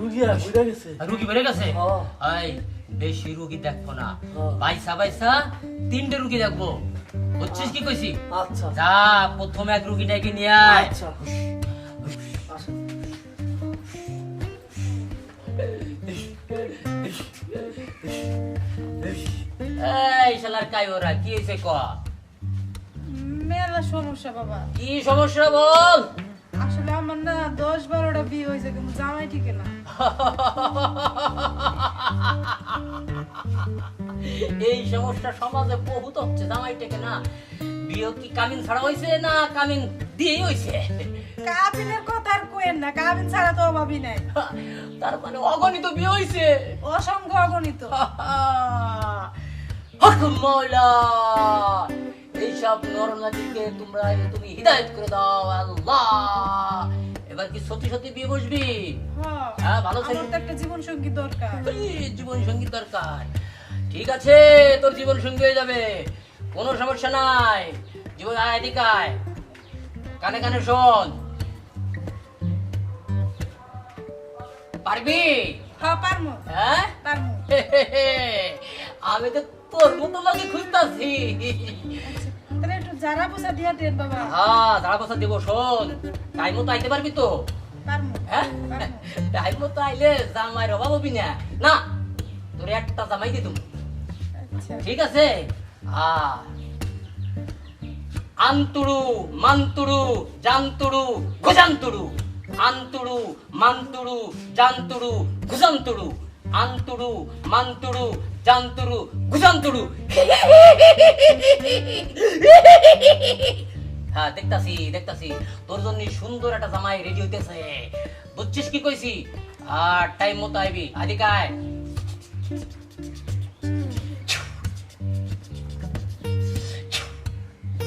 রুগী আর বুঝা গেছে রুগী বেড়ে গেছে। বেশি রুগী দেখব না। বাইসা বাইসা তিনটে রুগী দেখব। বুঝছিস কি কইছি? আচ্ছা। যা প্রথমে এক রুগী নিয়ে আয়। এই শালার কাই ওরা কি হয়েছে ক? মেলা সমস্যা বাবা। কি সমস্যা বল? দশ বারোটা বিয়ে হয়েছে কিন্তু জামাই ঠিক না। এই সমস্যা সমাজে বহুত হচ্ছে জামাই টেকে না। বিয়ে কি কামিন ছাড়া হয়েছে না কামিন দিয়েই হয়েছে? কাবিনের কথা আর কোয়েন না কাবিন ছাড়া তো অভাবই নাই। তার মানে অগণিত বিয়ে হয়েছে? অসংখ্য অগণিত। মৌলা এইসব নরনারীকে তোমরা তুমি হিদায়ত করে দাও আল্লাহ। এবার কি সত্যি সত্যি বিয়ে বসবি? হ্যাঁ, হ্যাঁ, ভালো ছেলে। আমার তো একটা জীবন সঙ্গী দরকার। জীবন সঙ্গী দরকার। ঠিক আছে তোর জীবন সঙ্গী হয়ে যাবে। কোনো সমস্যা নাই। জীবন আয় এদিকে আয়। কানে কানে শোন। পারবি? হ্যাঁ পারমু হ্যাঁ? পারমু আমি তো তোর মতো লাগে খুঁজতাছি। যারা পয়সা দিয়া দেন বাবা। হ্যাঁ যারা পয়সা দেব শোন টাইম মতো আইতে পারবি তো। টাইম হ্যাঁ? মতো আইলে জামাইয়ের অভাব হবি না। না তোর একটা জামাই দিতুম আচ্ছা। ঠিক আছে? হ্যাঁ আন্তুরু মান্তুরু জান্তুরু গুজান্তুরু আন্তুরু মান্তুরু জান্তুরু গুজান্তুরু আন্তুরু মান্তুরু জান্তুড়ু গুজান্তুড়ু হ্যাঁ দেখতাছি দেখতাছি। তোর জন্য সুন্দর একটা জামাই রেডি হইতেছে। বুঝছিস কি কইছি? আর টাইম মতো আইবি। আদিকায়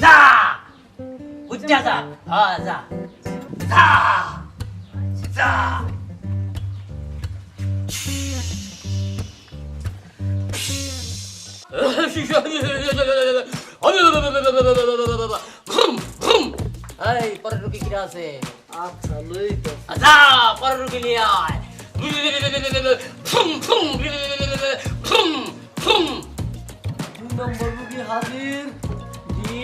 যা! উজ্জা যা। হ্যাঁ যা। যা! যা! এই পরের রুগী কিরা আছে? আচ্ছা লই তো। যা পরের রুগী নিয়ে আয়। ফুম ফুম ফুম ফুম দুই নম্বর রুগী হাজির। জি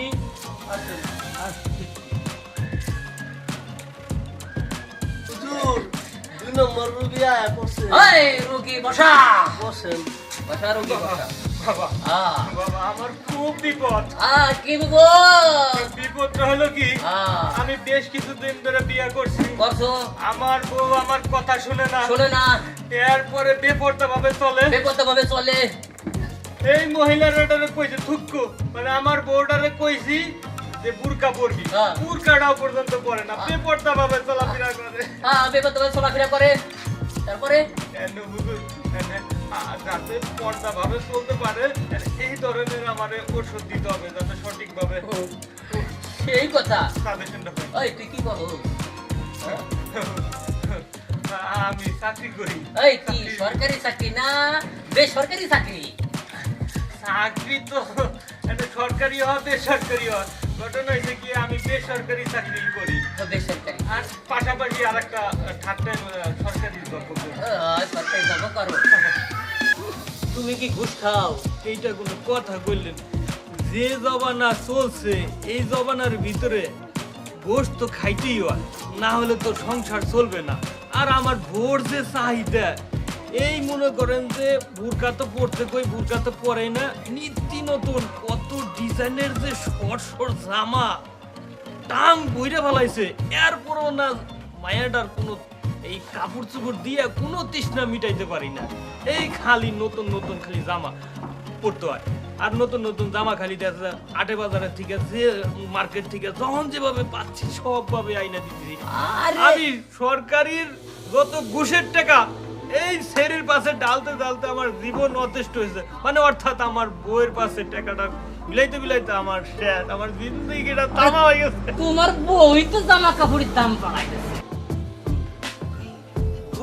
হুজুর দুই নম্বর রুগী আয়া পড়ছে এই রুগী বসা। বসেন। বসা রুগী বসা। বাবা বাবা আমার খুব বিপদ। আহ কি বল বিপদটা হলো কি? আহ আমি বেশ কিছুদিন ধরে বিয়ে করছি। করছ? আমার বউ আমার কথা শুনে না। শোনে না। এরপরে ভাবে চলে। ভাবে চলে। এই কইছে থুক্কু। মানে আমার বউটারে কইছি যে বুরকা পরবি। বুরকাটাও পর্যন্ত পরে না। বেপরটা ভাবে চলাফেরা করে। হ্যাঁ ভাবে চলাফেরা করে। তারপরে? যাতে পর্দা ভাবে চলতে পারে এই ধরনের আমারে ওষুধ দিতে হবে যাতে সঠিকভাবে সেই কথা? সাজেশনটা ওই তুই কি করো আমি চাকরি করি। এই কি সরকারি চাকরি না বেসরকারি চাকরি? চাকরি তো এটা সরকারি হয় বেসরকারি হয় ঘটনা হয়েছে কি আমি বেসরকারি চাকরি করি। বেসরকারি। আর পাশাপাশি আর একটা টাইম সরকারি জব করি ওই সরকারি জব করো। তুমি কি ঘুষ খাও? এইটা কোনো কথা বললেন যে জবানা চলছে, এই জবানার ভিতরে ঘোষ তো খাইতেই হয়, না হলে তো সংসার চলবে না। আর আমার ভোর যে চাহিদা, এই মনে করেন যে বুরকা তো পড়তে কই, বুরকা তো পরে না। নিত্য নতুন কত ডিজাইনের যে শর্ট শর্ট জামা, টাং বইরে ফেলাইছে। এরপরও না মায়াটার কোনো এই কাপড় চোপড় দিয়ে কোনো তৃষ্ণা মিটাইতে পারি না। এই খালি নতুন নতুন খালি জামা পরতে হয়। আর নতুন নতুন জামা খালি দেখা আটে বাজারের থেকে যে মার্কেট থেকে যখন যেভাবে পাচ্ছি সবভাবে আইনা দিচ্ছি আমি সরকারির যত ঘুষের টাকা এই শরীর পাশে ডালতে ডালতে আমার জীবন অতিষ্ঠ হয়েছে। মানে অর্থাৎ আমার বউয়ের পাশে টাকাটা বিলাইতে বিলাইতে আমার শেষ আমার জিন্দগিটা তামা হয়ে গেছে। তোমার বই তো জামা কাপড়ের দাম বাড়াই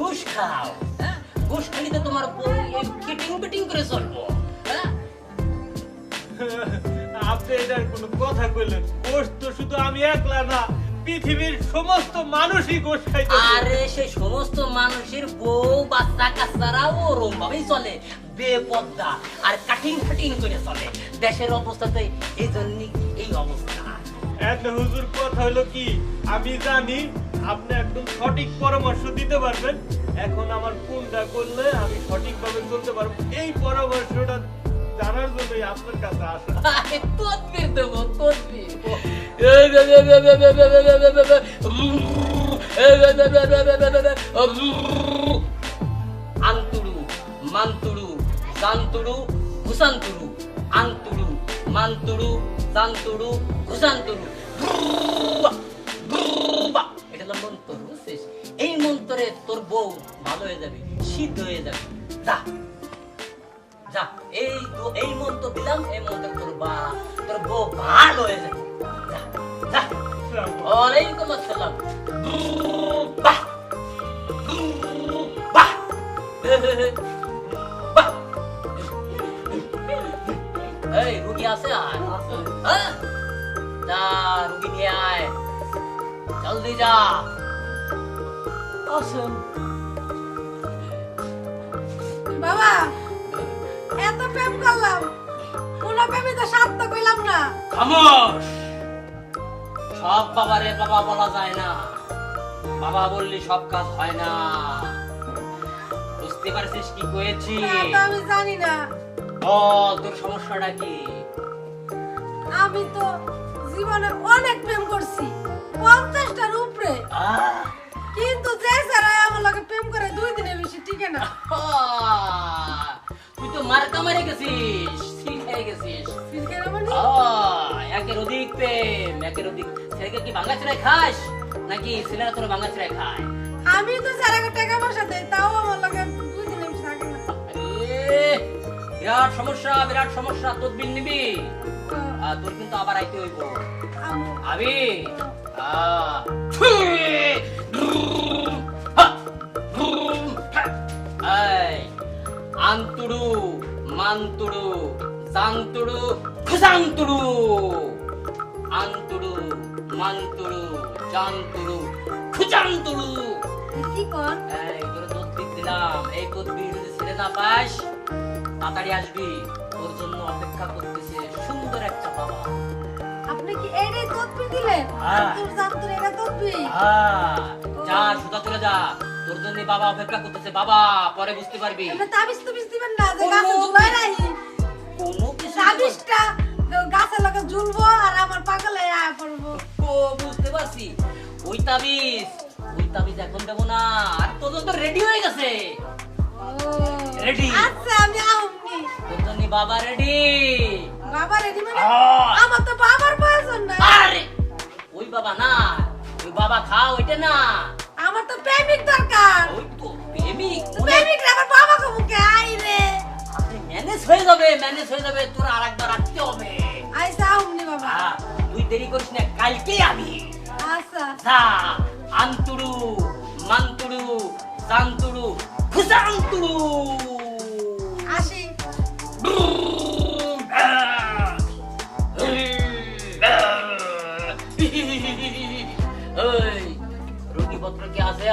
ঘুষ খাও হ্যাঁ? ঘুষ খালিতে তোমার বউ ফিটিং ফিটিং করে চলবো হ্যাঁ? আপনি এটার কোনো কথা কইলেন? গোশ তো শুধু আমি একলা না পৃথিবীর সমস্ত মানুষই গোশ খাইতে আরে সমস্ত মানুষের বউ বাচ্চা ওরম ভাবেই চলে বেপদ্দা আর কাটিং ফাটিং করে চলে। দেশের অবস্থাতে এই জন্য এই অবস্থা। একটা হুজুর কথা হলো কি? আমি জানি আপনি একদম সঠিক পরামর্শ দিতে পারবেন এখন আমার কোনটা করলে আমি সঠিকভাবে চলতে পারব? এই পরামর্শটা জানার জন্যই আপনার কাছে আসা তদবির দেবো তদবির। আন্তুড়ু মান্তুড়ু সান্তুড়ু ভুসান্তুড়ু আন্তুড়ু এই মন্ত্র দিলাম এই মন্ত্র তোর বা তোর বউ ভালো হয়ে যাবে। ওয়ালাইকুম আসসালাম। এই, রুগী আছে? আর হ্যাঁ রুগী নিয়ে আয়। জলদি যা। বাবা! এত প্রেম করলাম। কোনো প্রেমে তো সার্থ কইলাম না। খামোশ। সব বাবারে বাবা বলা যায় না। বাবা বললি সব কাজ হয় না। বুঝতে পারছিস কি কয়েছি? তো আমি জানি না। বল তোর সমস্যাটা কি? আমি তো জীবনে অনেক প্রেম করছি পঞ্চাশটার উপরে। কিন্তু যে স্যার আমার লগে প্রেম করে দুই দিনের বেশি টিকে না। তুই তো মার্কা মারে গেছিস হয়ে গেছিস। একের অধিক প্রেম একের অধিক ছেলেকে কি ভাঙা চিরাই খাস? নাকি ছেলেরা তোর ভাঙা চিরাই খায়? আমি তো স্যারকে টাকা পয়সা দেই তাও আমার লগে দুই দিনের থাকে না। বিরাট সমস্যা বিরাট সমস্যা তদবির নিবি। তোর কিন্তু আবার আইতে হইব। আমি আহ, আন্তুড়ু মান্তুড়ু জান্তুড়ু খুসান্তুড়ু আন্তুড়ু মান্তুড়ু জান্তুড়ু খুচান্তুড়ু কি কর? এই তোরে তদবির দিলাম এই তদবির যদি ছেড়ে না পাস তাড়াতাড়ি আসবি। তোর জন্য অপেক্ষা করতেছে সুন্দর একটা বাবা। আপনি কি এইটাই তদবির দিলেন? হ্যাঁ। তোর জানতুর এটা তদবির আহ, যা সুতা চলে যা। তোর জন্য বাবা অপেক্ষা করতেছে। বাবা পরে বুঝতে পারবি। তাবিজ তুবিজ দিবেন না যে গাছে ঝুলাই রাখি কোনো কিছু তাবিজটা গাছের লগে ঝুলবো আর আমার পাগলে আয়া পড়ব। ও বুঝতে পারছি। ওই তাবিজ ওই তাবিজ এখন দেবো না। আর তোর তো রেডি হয়ে গেছে। Ready? আচ্ছা আমি আহমনি তোর জন্য বাবা রেডি বাবা রেডি মানে আমার তো বাবার প্রয়োজন নাই। আরে ওই বাবা না ওই বাবা খা ওইটা না। তো প্রেমিক দরকার। ওই তো প্রেমিক? প্রেমিক আমার বাবা আই রে ম্যানেজ হয়ে যাবে ম্যানেজ হয়ে যাবে তোর আর একবার আসতে হবে আইসা আহমনি বাবা। তুই দেরি করিস না কালকে আমি। আচ্ছা। যা আন্তুড়ু মান্তুড়ু জান্তুড়ু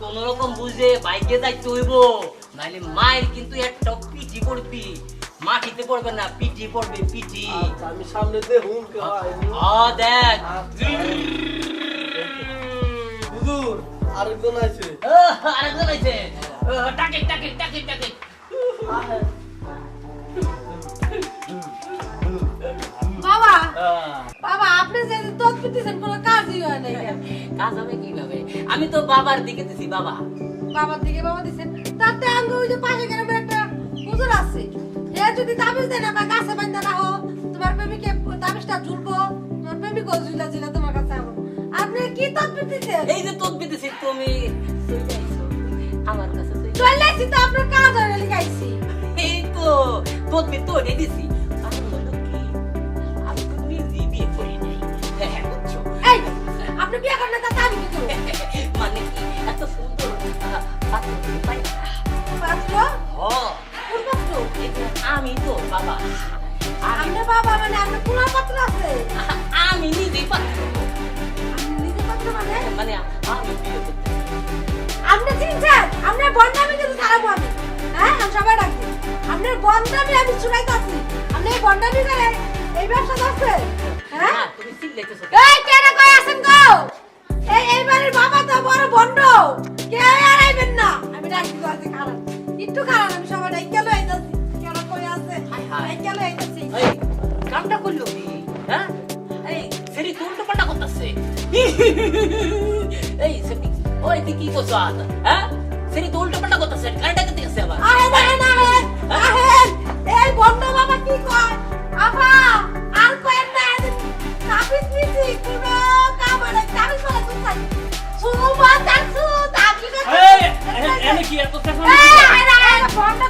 কোন রকম বুঝে বাইকে যাইতে হইব। নাইলে মায়ের কিন্তু একটা পিটি পড়বি মাটিতে পড়বে না পিটি পড়বে পিটি আমি সামনে হয় আ দেখ। হুজুর আরেকজন আছে আরেকজন আইছে। আহ, টাকে টাকে টাকে টাকে বাবা বাবা আপনি যে দিছেন কোনো কাজই হয় নাই কাজ হবে কীভাবে? আমি তো বাবার দিকে দিছি বাবা। বাবার দিকে বাবা দিছেন তাতে আঙ্গ ওই যে পাশে গ্রামের একটা হুজুর আছে। এ যদি তাবিজ দেয় না বা গাছে বান্ধা না হো তোমার প্রেমিকে তাবিজটা ঝুলবো তোমার প্রেমিক ঝুলা ঝুলা তোমার কাছে আবো আপনি কি তদবির দিচ্ছেন এই যে তোর বিদেশি তুমি আমার কাছে চলে আসছি তো আপনার কাজ হয়ে লিখাইছি এই তো তোর তো দিছি। বাবা। আমি বাবা মানে আপনার কোন পাত্র আছে? আমি নিজেই পাত্র। নিজে পাত্র মানে? মানে আমি বিয়ে করতে আপনি চিনছেন আপনার বন্ধামি কিন্তু খারাপ আমি হ্যাঁ আমি সবাই ডাকছি। আপনার বন্ধামি আমি শুনাইতে আছি আপনি এই বন্ধামি করে এই ব্যবসা আছে হ্যাঁ? তুমি চিল্লাইতেছো? এই কেন কই আছেন গো? এই এই বাড়ির বাবা তো বড় বন্ড কেউ আর আইবেন না। আমি ডাকি তো আছে খারাপ। একটু খারাপ আমি সবাই ডাকি গেল আইতাছি কেন কই আছে হায় গেল আইতাছি এই, কামটা করল কি? হ্যাঁ? এই সেরি কোন পাল্টা করতেছে। এই সেরি ওই তুই কি করছ আজ? হ্যাঁ? সেরি তো উল্টো পাল্টা করতেছে কারেন্টটা কেটে গেছে আবার। আহেন আহেন আহেন আহেন এই বন্ড বাবা কি কয়? আফা আর কয়েন না তাবিজ নিছি কোন কাম মানে তাবিজ বলে খাই সুমা তাকসু তাবিজ এই, এনে কি এত চেঁচামেচি? এই করে? আহেন আহেন বন্ড